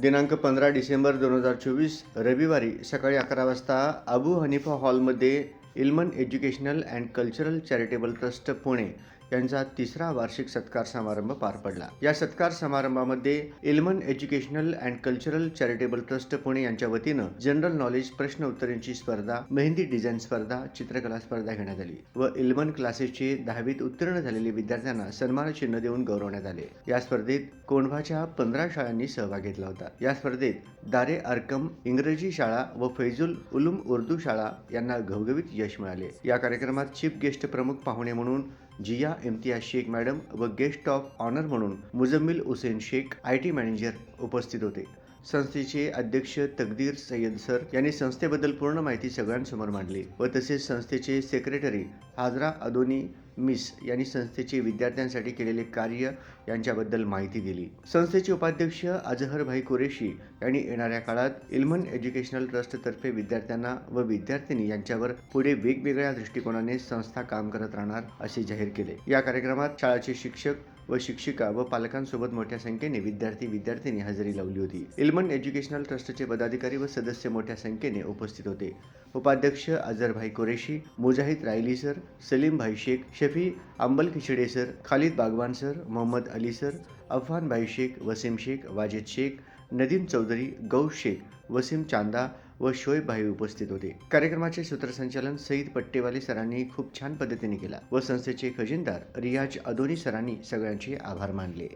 दिनांक पंधरा डिसेंबर दोन हजार चोवीस रविवारी सकाळी अकरा वाजता अबू हनीफा हॉलमध्ये Ilman educational and cultural charitable trust Pune यांचा तिसरा वार्षिक सत्कार समारंभ पार पडला. या सत्कार समारंभामध्ये Ilman educational and cultural charitable trust Pune यांच्या वतीनं जनरल नॉलेज प्रश्न उत्तरांची स्पर्धा मेहंदी डिझाईन स्पर्धा चित्रकला स्पर्धा घेण्यात आली व इल्मन क्लासेसचे दहावीत उत्तीर्ण झालेले विद्यार्थ्यांना सन्मान चिन्ह देऊन गौरवण्यात आले. या स्पर्धेत कोंढवाच्या पंधरा शाळांनी सहभाग घेतला होता. या स्पर्धेत दारे अरकम इंग्रजी शाळा व फैजुल उलूम उर्दू शाळा यांना घवघवीत यश मिळाले. या कार्यक्रमात चीफ गेस्ट प्रमुख पाहुणे म्हणून जिया इम्तियाज शेख मॅडम व गेस्ट ऑफ ऑनर म्हणून Muzammil Hussain Shaikh I T manager उपस्थित होते. संस्थेचे अध्यक्ष तकदीर सय्यद सर यांनी संस्थेबद्दल पूर्ण माहिती सगळ्यांसमोर मांडली व तसेच संस्थेचे सेक्रेटरी हाजरा अदोनी मिस यांनी संस्थेचे विद्यार्थ्यांसाठी केलेले कार्य यांच्याबद्दल माहिती दिली. संस्थेचे उपाध्यक्ष अजहरभाई कुरेशी यांनी येणाऱ्या काळात इल्मन एज्युकेशनल ट्रस्टतर्फे विद्यार्थ्यांना व विद्यार्थिनी यांच्यावर पुढे वेगवेगळ्या दृष्टिकोनाने संस्था काम करत राहणार असे जाहीर केले. या कार्यक्रमात शाळेचे शिक्षक व शिक्षिका व पालकांसोबत मोठ्या संख्येने विद्यार्थी विद्यार्थिनी हजेरी लावली होती. इल्मन एज्युकेशनल ट्रस्टचे पदाधिकारी व सदस्य मोठ्या संख्येने उपस्थित होते. उपाध्यक्ष Azharbhai Qureshi Mujahid Raili sir Salim bhai Shaikh Shafi Ambal Khichde sir Khalid Bagwan sir Mohammad Ali sir Afan bhai Shaikh Wasim Shaikh Wajid Shaikh Nadeem Chaudhari गौ शेख वसीम चांदा व शोएब भाई उपस्थित होते. कार्यक्रमाचे सूत्रसंचालन सईद पट्टेवाले सरांनी खूप छान पद्धतीने केला व संस्थेचे खजिनदार रियाज अदोनी सरांनी सगळ्यांचे आभार मानले.